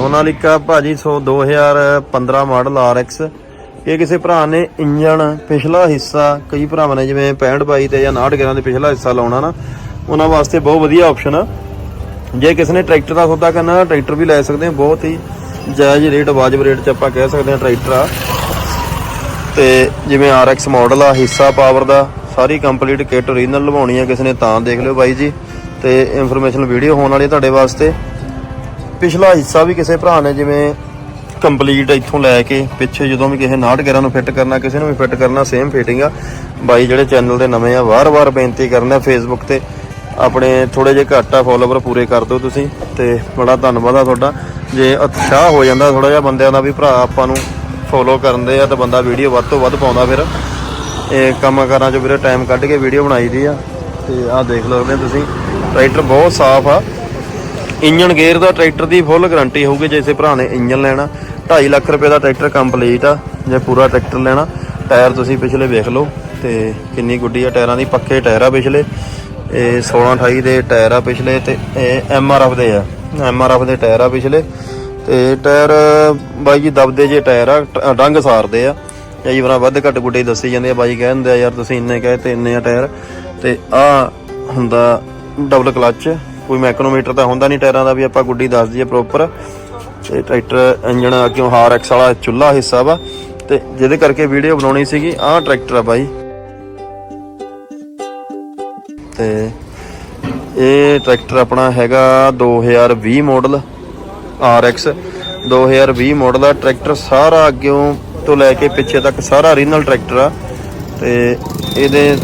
ਸੋਨਾਲੀਕਾ ਭਾਜੀ, ਸੋ 2015 model RX ਇਹ ਕਿਸੇ ਭਰਾ ਨੇ ਇੰਜਣ ਪਿਛਲਾ ਹਿੱਸਾ, ਕਈ ਭਰਾਵਾਂ ਨੇ ਜਿਵੇਂ 65 ਬਾਈ ਤੇ ਜਾਂ 69 ਗੇਰਾਂ ਦੇ ਪਿਛਲਾ ਹਿੱਸਾ ਲਾਉਣਾ ਨਾ, ਉਹਨਾਂ ਵਾਸਤੇ ਬਹੁਤ ਵਧੀਆ ਆਪਸ਼ਨ ਆ। ਜੇ ਕਿਸੇ ਨੇ ਟਰੈਕਟਰ ਦਾ ਸੌਦਾ ਕਰਨਾ ਟਰੈਕਟਰ ਵੀ ਲੈ ਸਕਦੇ ਆ, ਬਹੁਤ ਹੀ ਜਾਇਜ਼ ਰੇਟ, ਵਾਜਬ ਰੇਟ 'ਚ ਆਪਾਂ ਕਹਿ ਸਕਦੇ ਹਾਂ ਟਰੈਕਟਰ ਆ। ਤੇ ਜਿਵੇਂ RX ਮਾਡਲ ਆ, ਹਿੱਸਾ ਪਾਵਰ ਦਾ, ਸਾਰੀ ਕੰਪਲੀਟ ਕਿੱਟ ਓਰੀਜਨਲ ਲਵਾਉਣੀ ਆ ਕਿਸੇ ਨੇ, ਤਾਂ ਦੇਖ ਲਿਓ ਬਾਈ ਜੀ। ਤੇ ਇਨਫੋਰਮੇਸ਼ਨ ਵੀਡੀਓ ਹੋਣ ਵਾਲੀ ਤੁਹਾਡੇ ਵਾਸਤੇ। ਪਿਛਲਾ ਹਿੱਸਾ ਵੀ ਕਿਸੇ ਭਰਾ ਨੇ ਜਿਵੇਂ ਕੰਪਲੀਟ ਇੱਥੋਂ ਲੈ ਕੇ ਪਿੱਛੇ ਜਦੋਂ ਵੀ ਕਿਸੇ 69 ਨੂੰ ਫਿੱਟ ਕਰਨਾ, ਕਿਸੇ ਨੂੰ ਵੀ ਫਿੱਟ ਕਰਨਾ ਸੇਮ ਫਿਟਿੰਗ ਆ। ਬਾਈ ਜਿਹੜੇ ਚੈਨਲ ਦੇ ਨਵੇਂ ਆ, ਵਾਰ-ਵਾਰ ਬੇਨਤੀ ਕਰਨਾ ਫੇਸਬੁੱਕ ਤੇ। ਆਪਣੇ ਥੋੜੇ ਜਿਹੇ ਘੱਟ ਆ ਫੋਲੋਵਰ ਪੂਰੇ ਕਰ ਦਿਓ ਤੁਸੀਂ ਤੇ ਬੜਾ ਧੰਨਵਾਦ ਆ ਤੁਹਾਡਾ। ਜੇ ਉਤਸ਼ਾਹ ਹੋ ਜਾਂਦਾ ਥੋੜਾ ਜਿਹਾ ਬੰਦਿਆਂ ਦਾ ਵੀ ਭਰਾ ਆਪਾਂ ਨੂੰ ਫੋਲੋ ਕਰਦੇ ਆ ਤਾਂ ਬੰਦਾ ਵੀਡੀਓ ਵੱਧ ਤੋਂ ਵੱਧ ਪਾਉਂਦਾ ਫਿਰ। ਇਹ ਕੰਮ ਕਾਰਾਂ 'ਚ ਵੀਰੇ ਟਾਈਮ ਕੱਢ ਕੇ ਵੀਡੀਓ ਬਣਾਈ ਦੀ ਆ ਤੇ ਆਹ ਦੇਖ ਲਓ ਤੁਸੀਂ। ਰਾਈਟਰ ਬਹੁਤ ਸਾਫ਼ ਆ। ਇੰਜਨ ਗੇਅਰ ਦਾ ਟਰੈਕਟਰ ਦੀ ਫੁੱਲ ਗਾਰੰਟੀ ਹੋਊਗੀ ਜੇ ਇਸੇ ਭਰਾ ਨੇ ਇੰਜਨ ਲੈਣਾ। 2.5 ਲੱਖ ਰੁਪਏ ਦਾ ਟਰੈਕਟਰ ਕੰਪਲੀਟ ਆ, ਜੇ ਪੂਰਾ ਟਰੈਕਟਰ ਲੈਣਾ। ਟਾਇਰ ਤੁਸੀਂ ਪਿਛਲੇ ਵੇਖ ਲਓ ਤੇ ਕਿੰਨੀ ਗੁੱਡੀ ਆ, ਟਾਇਰਾਂ ਦੀ ਪੱਕੇ ਟਾਇਰ ਆ ਪਿਛਲੇ। ਇਹ 16 28 ਦੇ ਟਾਇਰ ਆ ਪਿਛਲੇ ਤੇ ਇਹ ਐਮਆਰਐਫ ਦੇ ਆ। ਐਮਆਰਐਫ ਦੇ ਟਾਇਰ ਆ ਪਿਛਲੇ। ਤੇ ਟਾਇਰ ਬਾਈ ਜੀ ਦਬਦੇ ਜੇ ਟਾਇਰ ਆ, ਟ- ਸਾਰਦੇ ਆ। ਕਈ ਵਾਰ ਵੱਧ ਘੱਟ ਗੁੱਡੇ ਦੱਸੀ ਜਾਂਦੇ ਆ, ਬਾਈ ਕਹਿੰਦੇ ਆ, ਯਾਰ ਤੁਸੀਂ ਇੰਨੇ ਕਹੇ ਤੇ ਇੰਨੇ ਆ ਟਾਇਰ। ਤੇ ਆ ਹੁੰਦਾ ਡਬਲ ਕਲੱਚ ਕੋਈ ਮੈਕਨੋਮੀਟਰ ਤਾਂ ਹੁੰਦਾ ਨਹੀਂ ਟਾਇਰਾਂ ਦਾ ਵੀ ਆਪਾਂ ਗੁੱਡੀ ਦੱਸ ਦਈਏ ਪ੍ਰੋਪਰ ਤੇ ਟਰੈਕਟਰ ਇੰਜਣ ਅੱਗਿਓਂ ਹਾਰ ਐਕਸ ਵਾਲਾ ਚੁੱਲਾ ਹਿੱਸਾ ਵਾ। ਤੇ ਜਿਹਦੇ ਕਰਕੇ ਵੀਡੀਓ ਬਣਾਉਣੀ ਸੀਗੀ, ਆਹ ਟਰੈਕਟਰ ਆ ਬਾਈ। ਤੇ ਇਹ ਟਰੈਕਟਰ ਆਪਣਾ ਹੈਗਾ 2020 ਮਾਡਲ RX 2020 ਮਾਡਲ ਆ, ਟਰੈਕਟਰ ਸਾਰਾ ਅੱਗਿਓਂ ਤੋਂ ਲੈ ਕੇ ਪਿੱਛੇ ਤੱਕ ਸਾਰਾ ਓਰੀਜਨਲ ਟਰੈਕਟਰ ਆ। ਤੇ ਇਹਦੇ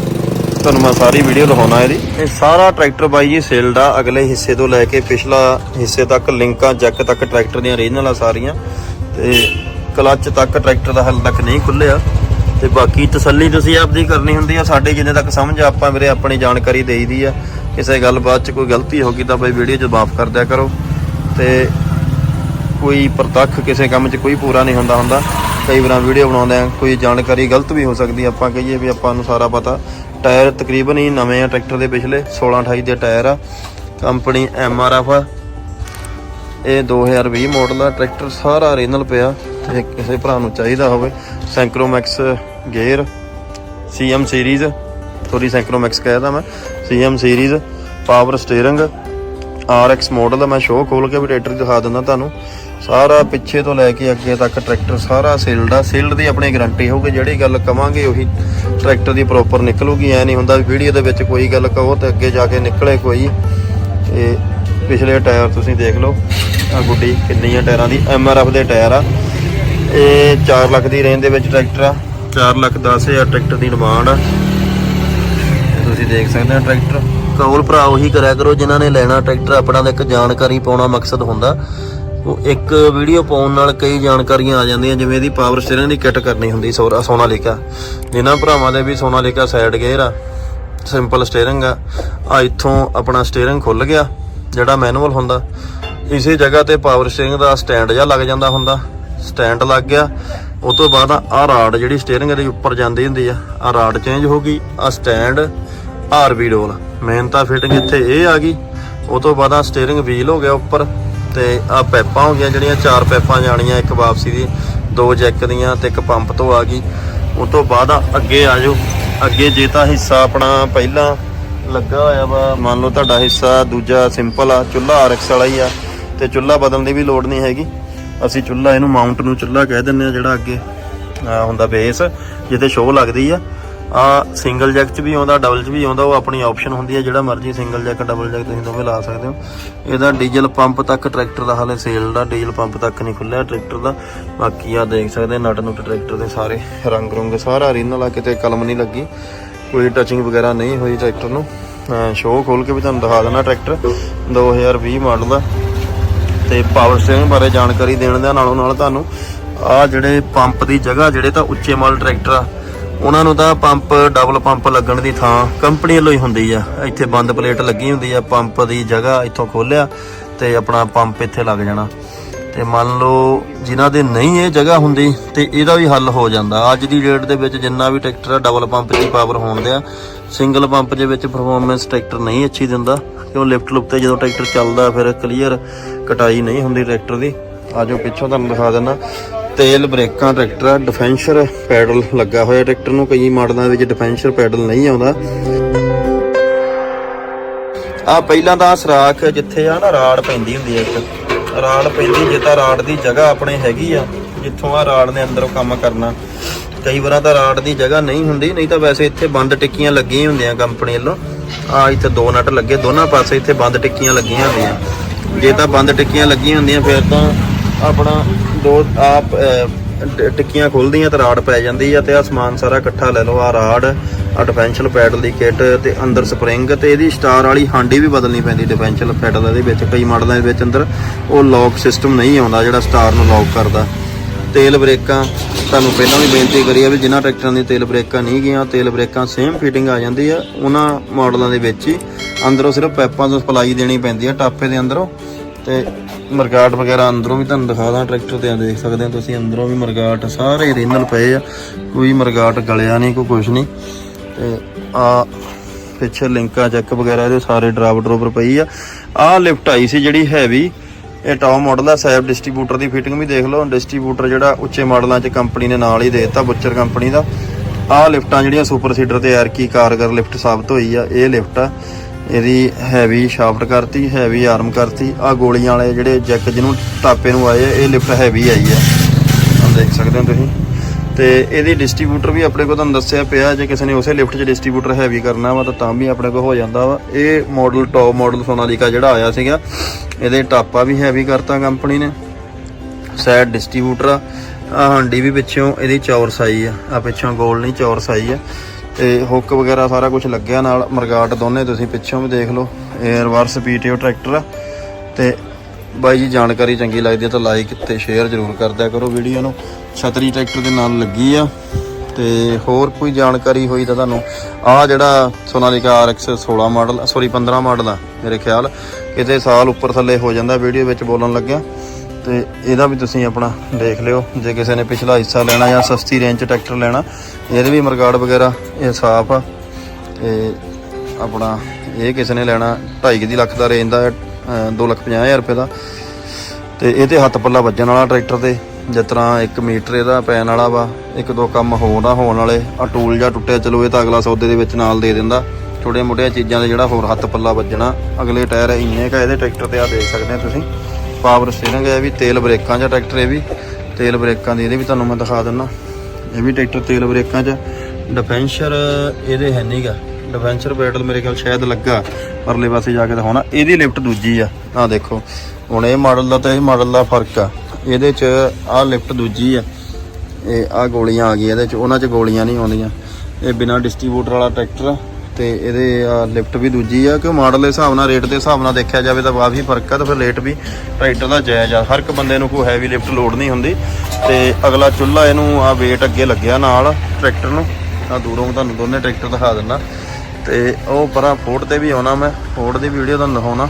ਤੁਹਾਨੂੰ ਮੈਂ ਸਾਰੀ ਵੀਡੀਓ ਦਿਖਾਉਣਾ ਇਹਦੀ। ਇਹ ਸਾਰਾ ਟਰੈਕਟਰ ਬਾਈ ਜੀ ਸੇਲਡ ਆ ਅਗਲੇ ਹਿੱਸੇ ਤੋਂ ਲੈ ਕੇ ਪਿਛਲਾ ਹਿੱਸੇ ਤੱਕ ਲਿੰਕਾਂ ਜੈਕ ਤੱਕ ਟਰੈਕਟਰ ਦੀਆਂ ਰੀਜਨਲ ਆ ਸਾਰੀਆਂ। ਤੇ ਕਲੱਚ ਤੱਕ ਟਰੈਕਟਰ ਦਾ ਹਾਲੇ ਤੱਕ ਨਹੀਂ ਖੁੱਲਿਆ ਤੇ ਬਾਕੀ ਤਸੱਲੀ ਤੁਸੀਂ ਆਪਦੀ ਕਰਨੀ ਹੁੰਦੀ ਆ, ਸਾਡੇ ਜਿੰਨੇ ਤੱਕ ਸਮਝ ਆ, ਆਪਾਂ ਵੀਰੇ ਆਪਣੀ ਜਾਣਕਾਰੀ ਦੇਈਦੀ ਆ। ਕਿਸੇ ਗੱਲਬਾਤ 'ਚ ਕੋਈ ਗਲਤੀ ਹੋ ਗਈ ਤਾਂ ਬਈ ਵੀਡੀਓ 'ਚ ਮਾਫ ਕਰ ਦਿਆ ਕਰੋ। ਤੇ ਕੋਈ ਪ੍ਰਤੱਖ ਕਿਸੇ ਕੰਮ 'ਚ ਕੋਈ ਪੂਰਾ ਨਹੀਂ ਹੁੰਦਾ ਹੁੰਦਾ। ਕਈ ਵਾਰ ਵੀਡੀਓ ਬਣਾਉਂਦੇ ਆ, ਕੋਈ ਜਾਣਕਾਰੀ ਗਲਤ ਵੀ ਹੋ ਸਕਦੀ ਆਪਾਂ ਕਹੀਏ ਵੀ ਆਪਾਂ ਨੂੰ ਸਾਰਾ ਪਤਾ। ਟਾਇਰ ਤਕਰੀਬਨ ਹੀ ਨਵੇਂ ਆ, ਟਰੈਕਟਰ ਦੇ ਪਿਛਲੇ 16 28 ਦੇ ਟਾਇਰ ਆ। ਕੰਪਨੀ ਐਮਆਰਐਫ ਆ। ਇਹ 2020 ਮਾਡਲ ਆ, ਟਰੈਕਟਰ ਸਾਰਾ ਓਰੀਜਨਲ ਪਿਆ। ਤੇ ਕਿਸੇ ਭਰਾ ਨੂੰ ਚਾਹੀਦਾ ਹੋਵੇ। Synchromesh gear CM series sorry synchromesh ਕਹਿਦਾ ਮੈਂ। CM series power steering RX model ਦਾ ਮੈਂ ਸ਼ੋਅ ਖੋਲ ਕੇ ਵੀ ਟਰੈਕਟਰ ਦਿਖਾ ਦਿੰਦਾ ਤੁਹਾਨੂੰ। ਸਾਰਾ ਪਿੱਛੇ ਤੋਂ ਲੈ ਕੇ ਅੱਗੇ ਤੱਕ ਟਰੈਕਟਰ ਸਾਰਾ ਸੀਲਡ ਆ। ਸੀਲਡ ਦੀ ਆਪਣੀ ਗਾਰੰਟੀ ਹੋਊਗੀ, ਜਿਹੜੀ ਗੱਲ ਕਵਾਂਗੇ ਉਹੀ ਟਰੈਕਟਰ ਦੀ ਪ੍ਰੋਪਰ ਨਿਕਲੂਗੀ। ਐ ਨਹੀਂ ਹੁੰਦਾ ਵੀਡੀਓ ਦੇ ਵਿੱਚ ਕੋਈ ਗੱਲ ਕਹੋ ਤੇ ਅੱਗੇ ਜਾ ਕੇ ਨਿਕਲੇ ਕੋਈ। ਤੇ ਪਿਛਲੇ ਟਾਇਰ ਤੁਸੀਂ ਦੇਖ ਲਓ ਆ ਗੁੱਡੀ ਆ ਟਾਇਰਾਂ ਦੀ ਐਮਆਰਐਫ ਦੇ ਟਾਇਰ ਆ। ਇਹ 4 ਲੱਖ ਦੀ ਰੇਂਜ ਦੇ ਵਿੱਚ ਟਰੈਕਟਰ ਆ। 4 ਲੱਖ 10 ਹਜ਼ਾਰ ਟਰੈਕਟਰ ਦੀ ਡਿਮਾਂਡ ਆ। ਤੁਸੀਂ ਦੇਖ ਸਕਦੇ ਹੋ ਟਰੈਕਟਰ ਕੌਲ ਭਰਾ ਉਹੀ ਕਰਿਆ ਕਰੋ, ਜਿਨ੍ਹਾਂ ਨੇ ਲੈਣਾ ਟਰੈਕਟਰ, ਆਪਣਾ ਦਾ ਇੱਕ ਜਾਣਕਾਰੀ ਪਾਉਣਾ ਮਕਸਦ ਹੁੰਦਾ। ਉਹ ਇੱਕ ਵੀਡੀਓ ਪਾਉਣ ਨਾਲ ਕਈ ਜਾਣਕਾਰੀਆਂ ਆ ਜਾਂਦੀਆਂ, ਜਿਵੇਂ ਇਹਦੀ ਪਾਵਰ ਸਟੀਅਰਿੰਗ ਦੀ ਕਿੱਟ ਕਰਨੀ ਹੁੰਦੀ ਸੋਨਾ ਸੋਨਾਲੀਕਾ। ਜਿਨ੍ਹਾਂ ਭਰਾਵਾਂ ਦੇ ਵੀ ਸੋਨਾਲੀਕਾ ਸਾਈਡ ਗੇਅਰ ਆ ਸਿੰਪਲ ਸਟੀਅਰਿੰਗ ਆ। ਆ ਇੱਥੋਂ ਆਪਣਾ ਸਟੀਅਰਿੰਗ ਖੁੱਲ ਗਿਆ, ਜਿਹੜਾ ਮੈਨੂਅਲ ਹੁੰਦਾ। ਇਸੇ ਜਗ੍ਹਾ ਤੇ ਪਾਵਰ ਸਟੀਅਰਿੰਗ ਦਾ ਸਟੈਂਡ ਜਿਹਾ ਲੱਗ ਜਾਂਦਾ ਹੁੰਦਾ। ਸਟੈਂਡ ਲੱਗ ਗਿਆ, ਉਹ ਤੋਂ ਬਾਅਦ ਆ ਰਾਡ ਜਿਹੜੀ ਸਟੀਅਰਿੰਗ ਦੇ ਉੱਪਰ ਜਾਂਦੀ ਹੁੰਦੀ ਆ ਆ ਰਾਡ ਚੇਂਜ ਹੋ ਗਈ ਆ ਸਟੈਂਡ ਆਰਬੀ ਡੋਲ ਮੇਨ ਤਾਂ ਫਿਟਿੰਗ ਇੱਥੇ ਇਹ ਆ ਗਈ। ਉਹ ਤੋਂ ਬਾਅਦ ਆ ਸਟੀਅਰਿੰਗ ਵੀਲ ਹੋ ਗਿਆ ਉੱਪਰ ਤੇ ਆ ਪੈਪਾਂ ਹੋ ਗਈਆਂ ਜਿਹੜੀਆਂ, ਚਾਰ ਪੈਪਾਂ ਜਾਣੀਆਂ, ਇੱਕ ਵਾਪਸੀ ਦੀ, ਦੋ ਜੈਕ ਦੀਆਂ ਤੇ ਇੱਕ ਪੰਪ ਤੋਂ ਆ ਗਈ। ਉਹ ਤੋਂ ਬਾਅਦ ਅੱਗੇ ਆ ਜਾਓ। ਅੱਗੇ ਜੇ ਤਾਂ ਹਿੱਸਾ ਆਪਣਾ ਪਹਿਲਾਂ ਲੱਗਾ ਹੋਇਆ ਵਾ, ਮੰਨ ਲਓ ਤੁਹਾਡਾ ਹਿੱਸਾ, ਦੂਜਾ ਸਿੰਪਲ ਆ, ਚੁੱਲ੍ਹਾ ਆਰਐਕਸ ਵਾਲਾ ਹੀ ਆ, ਤੇ ਚੁੱਲ੍ਹਾ ਬਦਲਣ ਦੀ ਵੀ ਲੋੜ ਨਹੀਂ ਹੈਗੀ। ਅਸੀਂ ਚੁੱਲ੍ਹਾ ਇਹਨੂੰ ਮਾਊਂਟ ਨੂੰ ਚੁੱਲ੍ਹਾ ਕਹਿ ਦਿੰਦੇ ਆ ਜਿਹੜਾ ਅੱਗੇ ਹੁੰਦਾ ਬੇਸ ਜਿੱਥੇ ਸ਼ੋਅ ਲੱਗਦੀ ਆ। ਆ ਸਿੰਗਲ ਜੈਕ ਚ ਵੀ ਆਉਂਦਾ ਡਬਲ ਚ ਵੀ ਆਉਂਦਾ, ਉਹ ਆਪਣੀ ਆਪਸ਼ਨ ਹੁੰਦੀ ਹੈ, ਜਿਹੜਾ ਮਰਜ਼ੀ ਸਿੰਗਲ ਜੈਕ ਡਬਲ ਜੈਕ ਤੁਸੀਂ ਦੋਵੇਂ ਲਾ ਸਕਦੇ ਹੋ। ਇਹਦਾ ਡੀਜ਼ਲ ਪੰਪ ਤੱਕ ਟਰੈਕਟਰ ਦਾ ਹਾਲੇ ਸੇਲ ਦਾ ਡੀਜ਼ਲ ਪੰਪ ਤੱਕ ਨਹੀਂ ਖੁੱਲਿਆ ਟਰੈਕਟਰ ਦਾ। ਬਾਕੀ ਆ ਦੇਖ ਸਕਦੇ ਨਟ ਨੁੱਟ ਟਰੈਕਟਰ ਦੇ ਸਾਰੇ ਰੰਗ ਰੁੰਗ, ਸਾਰਾ ਰੀਨਲ ਆ, ਕਿਤੇ ਕਲਮ ਨਹੀਂ ਲੱਗੀ। ਕੋਈ ਟਚਿੰਗ ਵਗੈਰਾ ਨਹੀਂ ਹੋਈ ਟਰੈਕਟਰ ਨੂੰ। ਸ਼ੋਅ ਖੋਲ ਕੇ ਵੀ ਤੁਹਾਨੂੰ ਦਿਖਾ ਦੇਣਾ ਟਰੈਕਟਰ 2020 ਮਾਡਲ ਦਾ। ਤੇ ਪਾਵਰ ਸਟੀਅਰਿੰਗ ਬਾਰੇ ਜਾਣਕਾਰੀ ਦੇਣ ਦੇ ਨਾਲੋਂ ਨਾਲ ਤੁਹਾਨੂੰ ਆ ਜਿਹੜੇ ਪੰਪ ਦੀ ਜਗ੍ਹਾ, ਜਿਹੜੇ ਤਾਂ ਉੱਚੇ ਮਾਡਲ ਟਰੈਕਟਰ ਆ ਉਹਨਾਂ ਨੂੰ ਤਾਂ ਪੰਪ ਡਬਲ ਪੰਪ ਲੱਗਣ ਦੀ ਥਾਂ ਕੰਪਨੀ ਵੱਲੋਂ ਹੀ ਹੁੰਦੀ ਆ। ਇੱਥੇ ਬੰਦ ਪਲੇਟ ਲੱਗੀ ਹੁੰਦੀ ਆ, ਪੰਪ ਦੀ ਜਗ੍ਹਾ ਇੱਥੋਂ ਖੋਲਿਆ ਤੇ ਆਪਣਾ ਪੰਪ ਇੱਥੇ ਲੱਗ ਜਾਣਾ। ਤੇ ਮੰਨ ਲਓ ਜਿਨ੍ਹਾਂ ਦੇ ਨਹੀਂ ਇਹ ਜਗ੍ਹਾ ਹੁੰਦੀ ਤੇ ਇਹਦਾ ਵੀ ਹੱਲ ਹੋ ਜਾਂਦਾ। ਅੱਜ ਦੀ ਡੇਟ ਦੇ ਵਿੱਚ ਜਿੰਨਾ ਵੀ ਟਰੈਕਟਰ ਆ ਡਬਲ ਪੰਪ ਦੀ ਪਾਵਰ ਹੋਣ ਦਿਆ। ਸਿੰਗਲ ਪੰਪ ਦੇ ਵਿੱਚ ਪਰਫਾਰਮੈਂਸ ਟਰੈਕਟਰ ਨਹੀਂ ਅੱਛੀ ਦਿੰਦਾ। ਕਿਉਂ ਲਿਫਟ ਲੁਫਟ ਤੇ ਜਦੋਂ ਟਰੈਕਟਰ ਚੱਲਦਾ ਫਿਰ ਕਲੀਅਰ ਕਟਾਈ ਨਹੀਂ ਹੁੰਦੀ ਟਰੈਕਟਰ ਦੀ। ਆਜੋ ਪਿੱਛੋਂ ਤੁਹਾਨੂੰ ਦਿਖਾ ਦਿੰਦਾ। ਤੇਲ, ਬ੍ਰੇਕਾਂ, ਟਰੈਕਟਰ ਡਿਫੈਂਸਰ ਪੈਡਲ ਲੱਗਾ ਹੋਇਆ। ਟਰੈਕਟਰ ਨੂੰ ਕਈ ਮਾਡਲਾਂ ਵਿੱਚ ਡਿਫੈਂਸਰ ਪੈਡਲ ਨਹੀਂ ਆਉਂਦਾ। ਆ ਪਹਿਲਾਂ ਤਾਂ ਸਰਾਖ ਜਿੱਥੇ ਆ ਨਾ ਰਾੜ ਪੈਂਦੀ ਹੁੰਦੀ ਹੈ ਇੱਕ। ਰਾੜ ਪੈਂਦੀ, ਜੇ ਤਾਂ ਰਾੜ ਦੀ ਜਗ੍ਹਾ ਆਪਣੇ ਹੈਗੀ ਆ, ਜਿੱਥੋਂ ਆ ਰਾੜ ਨੇ ਅੰਦਰੋਂ ਕੰਮ ਕਰਨਾ। ਕਈ ਵਾਰਾਂ ਤਾਂ ਰਾੜ ਦੀ ਜਗ੍ਹਾ ਨਹੀਂ ਹੁੰਦੀ, ਨਹੀਂ ਤਾਂ ਵੈਸੇ ਇੱਥੇ ਬੰਦ ਟਿੱਕੀਆਂ ਲੱਗੀਆਂ ਹੁੰਦੀਆਂ ਕੰਪਨੀ ਵੱਲੋਂ। ਆ ਇੱਥੇ ਦੋ ਨਟ ਲੱਗੇ, ਦੋਨਾਂ ਪਾਸੇ ਇੱਥੇ ਬੰਦ ਟਿੱਕੀਆਂ ਲੱਗੀਆਂ ਹੁੰਦੀਆਂ। ਜੇ ਤਾਂ ਬੰਦ ਟਿੱਕੀਆਂ ਲੱਗੀਆਂ ਹੁੰਦੀਆਂ, ਫਿਰ ਤਾਂ ਆਪਣਾ ਦੋ ਆਪ ਟਿੱਕੀਆਂ ਖੁੱਲਦੀਆਂ ਤੇ ਰਾੜ ਪੈ ਜਾਂਦੀ ਆ ਤੇ ਆ ਸਮਾਨ ਸਾਰਾ ਇਕੱਠਾ ਲੈ ਲਓ ਆ ਰਾੜ ਆ ਡਿਫੈਂਸ਼ਲ ਪੈਡਲ ਦੀ ਕਿੱਟ ਤੇ ਅੰਦਰ ਸਪਰਿੰਗ ਤੇ ਇਹਦੀ ਸਟਾਰ ਵਾਲੀ ਹਾਂਡੀ ਵੀ ਬਦਲਣੀ ਪੈਂਦੀ ਡਿਫੈਂਸ਼ਲ ਪੈਡਲ ਦੇ ਵਿੱਚ ਕਈ ਮਾਡਲਾਂ ਦੇ ਵਿੱਚ ਅੰਦਰ ਉਹ ਲੌਕ ਸਿਸਟਮ ਨਹੀਂ ਆਉਂਦਾ ਜਿਹੜਾ ਸਟਾਰ ਨੂੰ ਲੌਕ ਕਰਦਾ। ਤੇਲ ਬ੍ਰੇਕਾਂ, ਤੁਹਾਨੂੰ ਪਹਿਲਾਂ ਵੀ ਬੇਨਤੀ ਕਰੀ ਆ ਵੀ ਜਿਨ੍ਹਾਂ ਟਰੈਕਟਰਾਂ ਦੀ ਤੇਲ ਬ੍ਰੇਕਾਂ ਨਹੀਂ ਗਈਆਂ, ਤੇਲ ਬ੍ਰੇਕਾਂ ਸੇਮ ਫਿਟਿੰਗ ਆ ਜਾਂਦੀ ਆ, ਉਹਨਾਂ ਮਾਡਲਾਂ ਦੇ ਵਿੱਚ ਹੀ ਅੰਦਰੋਂ ਸਿਰਫ ਪੈਪਾਂ ਤੋਂ ਸਪਲਾਈ ਦੇਣੀ ਪੈਂਦੀ ਆ, ਟਾਪੇ ਦੇ ਅੰਦਰੋਂ ਤੇ ਮਰਗਾਟ ਵਗੈਰਾ ਅੰਦਰੋਂ ਵੀ ਤੁਹਾਨੂੰ ਦਿਖਾ ਦਾਂ, ਟਰੈਕਟਰ ਤੇ ਆ ਦੇਖ ਸਕਦੇ ਹੋ ਤੁਸੀਂ, ਅੰਦਰੋਂ ਵੀ ਮਰਗਾਟ, ਸਾਰੇ ਰੀਨਲ ਪਏ ਆ। ਕੋਈ ਮਰਗਾਟ ਗਲਿਆ ਨਹੀਂ, ਕੋਈ ਕੁਝ ਨਹੀਂ। ਤੇ ਆ ਪਿੱਛੇ ਲਿੰਕਾਂ ਚੈੱਕ ਵਗੈਰਾ ਇਹਦੇ ਸਾਰੇ ਡਰਾਈਵ ਡਰੋਵਰ ਪਈ ਆ। ਆ ਲਿਫਟ ਆਈ ਸੀ ਜਿਹੜੀ ਹੈਵੀ, ਇਹ ਟੌਪ ਮਾਡਲ ਆ, ਸੈਬ ਡਿਸਟ੍ਰੀਬਿਊਟਰ ਦੀ ਫਿਟਿੰਗ ਵੀ ਦੇਖ ਲਓ। ਡਿਸਟ੍ਰੀਬਿਊਟਰ ਜਿਹੜਾ ਉੱਚੇ ਮਾਡਲਾਂ 'ਚ ਕੰਪਨੀ ਨੇ ਨਾਲ ਹੀ ਦੇ ਦਿੱਤਾ, ਬੁੱਚਰ ਕੰਪਨੀ ਦਾ। ਆਹ ਲਿਫਟਾਂ ਜਿਹੜੀਆਂ ਸੁਪਰ ਸੀਡਰ ਤੇ ਐਰ ਕਾਰਗਰ ਲਿਫਟ ਸਾਬਤ ਹੋਈ ਆ, ਇਹ ਲਿਫਟ ਆ। ਇਹਦੀ ਹੈਵੀ ਸ਼ਾਫਟ ਕਰਤੀ ਹੈਵੀ ਆਰਮ ਕਰਤੀ। ਆ ਗੋਲੀਆਂ ਵਾਲੇ ਜਿਹੜੇ ਜੈਕ ਜਿਹਨੂੰ ਟਾਪੇ ਨੂੰ ਆਏ ਆ, ਇਹ ਲਿਫਟ ਹੈਵੀ ਆਈ ਆ। ਆਹ ਦੇਖ ਸਕਦੇ ਹੋ ਤੁਸੀਂ। ਤੇ ਇਹਦੀ ਡਿਸਟ੍ਰੀਬਿਊਟਰ ਵੀ ਆਪਣੇ ਕੋਲ ਤੁਹਾਨੂੰ ਦੱਸਿਆ ਪਿਆ, ਜੇ ਕਿਸੇ ਨੇ ਉਸੇ ਲਿਫਟ 'ਚ ਡਿਸਟ੍ਰੀਬਿਊਟਰ ਹੈਵੀ ਕਰਨਾ ਵਾ, ਤਾਂ ਤਾਂ ਵੀ ਆਪਣੇ ਕੋਲ ਹੋ ਜਾਂਦਾ ਵਾ। ਇਹ ਮਾਡਲ ਟੌਪ ਮਾਡਲ ਸੋਨਾਲੀਕਾ ਜਿਹੜਾ ਆਇਆ ਸੀਗਾ, ਇਹਦੇ ਟਾਪਾ ਵੀ ਹੈਵੀ ਕਰਤਾ ਕੰਪਨੀ ਨੇ। ਸਾਈਡ ਡਿਸਟ੍ਰੀਬਿਊਟਰ ਆ। ਆਹ ਹਾਂਡੀ ਵੀ ਪਿੱਛੋਂ ਇਹਦੀ ਚੌਰਸ ਆਈ ਆ। ਆ ਪਿੱਛੋਂ ਗੋਲ ਨਹੀਂ ਚੌਰਸ ਆਈ ਆ। ਤੇ ਹੁੱਕ ਵਗੈਰਾ ਸਾਰਾ ਕੁਝ ਲੱਗਿਆ ਨਾਲ, ਮਰਗਾਟ ਦੋਨੇ ਤੁਸੀਂ ਪਿੱਛੋਂ ਵੀ ਦੇਖ ਲਓ ਇਹ ਰਿਵਰਸ ਪੀਟੀਓ ਟਰੈਕਟਰ ਆ। ਤੇ ਬਾਈ ਜੀ, ਜਾਣਕਾਰੀ ਚੰਗੀ ਲੱਗਦੀ ਹੈ ਤਾਂ ਲਾਈਕ ਤੇ ਸ਼ੇਅਰ ਜ਼ਰੂਰ ਕਰਦਿਆ ਕਰੋ ਵੀਡੀਓ ਨੂੰ। ਛਤਰੀ ਟਰੈਕਟਰ ਦੇ ਨਾਲ ਲੱਗੀ ਆ। ਤੇ ਹੋਰ ਕੋਈ ਜਾਣਕਾਰੀ ਹੋਈ ਤਾਂ ਤੁਹਾਨੂੰ, ਆ ਜਿਹੜਾ Sonalika RX 16 model sorry 15 model ਆ, ਮੇਰੇ ਖਿਆਲ। ਕਿਤੇ ਸਾਲ ਉੱਪਰ ਥੱਲੇ ਹੋ ਜਾਂਦਾ ਵੀਡੀਓ ਵਿੱਚ ਬੋਲਣ ਲੱਗਿਆ। ਤੇ ਇਹਦਾ ਵੀ ਤੁਸੀਂ ਆਪਣਾ ਦੇਖ ਲਿਓ। ਜੇ ਕਿਸੇ ਨੇ ਪਿਛਲਾ ਹਿੱਸਾ ਲੈਣਾ ਜਾਂ ਸਸਤੀ ਰੇਂਜ 'ਚ ਟਰੈਕਟਰ ਲੈਣਾ, ਇਹਦੇ ਵੀ ਮਰਗਾੜ ਵਗੈਰਾ ਇਹ ਸਾਫ਼ ਆ। ਤੇ ਆਪਣਾ ਇਹ ਕਿਸੇ ਨੇ ਲੈਣਾ 2.5 ਦੀ ਲੱਖ ਦਾ ਰੇਂਜ ਦਾ 250000 ਰੁਪਏ ਦਾ। ਤੇ ਇਹ ਤੇ ਹੱਥ ਪੱਲਾ ਵੱਜਣ ਵਾਲਾ ਟਰੈਕਟਰ ਤੇ, ਜਿਸ ਤਰ੍ਹਾਂ 1 ਮੀਟਰ ਇਹਦਾ ਪੈਣ ਵਾਲਾ ਵਾ, ਇੱਕ ਦੋ ਕੰਮ ਹੋਣ ਨਾ ਹੋਣ ਵਾਲੇ, ਆ ਟੂਲ ਜਾਂ ਟੁੱਟਿਆ, ਚਲੋ ਇਹ ਤਾਂ ਅਗਲਾ ਸੌਦੇ ਦੇ ਵਿੱਚ ਨਾਲ ਦੇ ਦਿੰਦਾ। ਛੋਟੀਆਂ ਮੋਟੀਆਂ ਚੀਜ਼ਾਂ ਦੇ ਜਿਹੜਾ ਹੋਰ ਹੱਥ ਪੱਲਾ ਵੱਜਣਾ, ਅਗਲੇ ਟਾਇਰ ਇੰਨੇ ਕਾ ਇਹਦੇ ਟਰੈਕਟਰ ਤੇ ਆ ਦੇਖ ਸਕਦੇ ਆ ਤੁਸੀਂ। ਪਾਵਰ ਸਟੀਅਰਿੰਗ ਹੈ ਵੀ ਤੇਲ ਬ੍ਰੇਕਾਂ 'ਚ ਟਰੈਕਟਰ ਇਹ ਵੀ। ਤੇਲ ਬ੍ਰੇਕਾਂ ਦੀ, ਇਹਦੇ ਵੀ ਤੁਹਾਨੂੰ ਮੈਂ ਦਿਖਾ ਦਿੰਦਾ। ਇਹ ਵੀ ਟਰੈਕਟਰ ਤੇਲ ਬ੍ਰੇਕਾਂ 'ਚ ਡਿਫੈਂਸਰ ਇਹਦੇ ਹੈ ਨਹੀਂਗਾ ਡਿਫੈਂਸਰ ਪੈਡਲ ਮੇਰੇ ਖਿਆਲ ਸ਼ਾਇਦ ਲੱਗਾ। ਪਰਲੇ ਪਾਸੇ ਜਾ ਕੇ ਦਿਖਾਉਣਾ। ਇਹਦੀ ਲਿਫਟ ਦੂਜੀ ਆ। ਆਹ ਦੇਖੋ। ਹੁਣ ਇਹ ਮਾਡਲ ਦਾ ਤਾਂ ਇਹ ਮਾਡਲ ਦਾ ਫ਼ਰਕ ਆ। ਇਹਦੇ 'ਚ ਆਹ ਲਿਫਟ ਦੂਜੀ ਆ। ਇਹ ਆਹ ਗੋਲੀਆਂ ਆ ਗਈਆਂ ਇਹਦੇ 'ਚ। ਉਹਨਾਂ 'ਚ ਗੋਲੀਆਂ ਨਹੀਂ ਆਉਂਦੀਆਂ। ਇਹ ਬਿਨਾ ਡਿਸਟ੍ਰੀਬਿਊਟਰ ਵਾਲਾ ਟਰੈਕਟਰ ਆ। ਤੇ ਇਹਦੇ ਲਿਫਟ ਵੀ ਦੂਜੀ ਆ, ਕਿ ਮਾਡਲ ਦੇ ਹਿਸਾਬ ਨਾਲ ਰੇਟ ਦੇ ਹਿਸਾਬ ਨਾਲ ਦੇਖਿਆ ਜਾਵੇ ਤਾਂ ਕਾਫੀ ਫ਼ਰਕ ਆ, ਤਾਂ ਫਿਰ ਰੇਟ ਵੀ ਟਰੈਕਟਰ ਦਾ ਜਾਇਜ਼ ਆ। ਹਰ ਇੱਕ ਬੰਦੇ ਨੂੰ ਕੋਈ ਹੈਵੀ ਲਿਫਟ ਲੋਡ ਨਹੀਂ ਹੁੰਦੀ। ਤੇ ਅਗਲਾ ਚੁੱਲ੍ਹਾ, ਇਹਨੂੰ ਆ weight ਅੱਗੇ ਲੱਗਿਆ ਨਾਲ ਟਰੈਕਟਰ ਨੂੰ। ਆ ਦੂਰੋਂ ਤੁਹਾਨੂੰ ਦੋਨੇ ਟਰੈਕਟਰ ਦਿਖਾ ਦਿੰਦਾ। ਤੇ ਉਹ ਪਰਾਂ ਫੋਰਡ ਤੇ ਵੀ ਆਉਣਾ ਮੈਂ ਫੋਰਡ ਦੀ ਵੀਡੀਓ ਤੁਹਾਨੂੰ ਦਿਖਾਉਣਾ।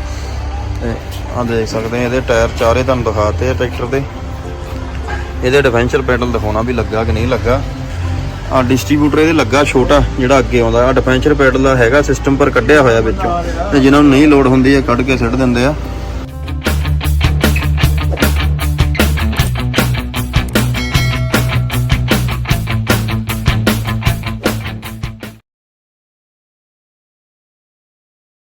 ਤੇ ਆ ਦੇਖ ਸਕਦੇ ਆ, ਇਹਦੇ ਟਾਇਰ ਚਾਰੇ ਤੁਹਾਨੂੰ ਦਿਖਾਤੇ ਆ ਟਰੈਕਟਰ ਦੇ। ਇਹਦੇ ਡਿਫੈਂਸ਼ਰ ਪੈਡਲ ਦਿਖਾਉਣਾ ਵੀ ਲੱਗਾ ਕਿ ਨਹੀਂ ਲੱਗਾ। ਆ ਡਿਸਟ੍ਰੀਬਿਊਟਰ ਇਹਦੇ ਲੱਗਾ ਛੋਟਾ, ਜਿਹੜਾ ਅੱਗੇ ਆਉਂਦਾ। ਆ ਡਿਫੈਂਸ਼ਰ ਪੈਡਲ ਦਾ ਹੈਗਾ ਸਿਸਟਮ ਪਰ ਕੱਢਿਆ ਹੋਇਆ ਵਿੱਚੋਂ। ਤੇ ਜਿਨ੍ਹਾਂ ਨੂੰ ਨਹੀਂ ਲੋਡ ਹੁੰਦੀ ਹੈ ਕੱਢ ਕੇ ਸਿੱਟ ਦਿੰਦੇ ਆ।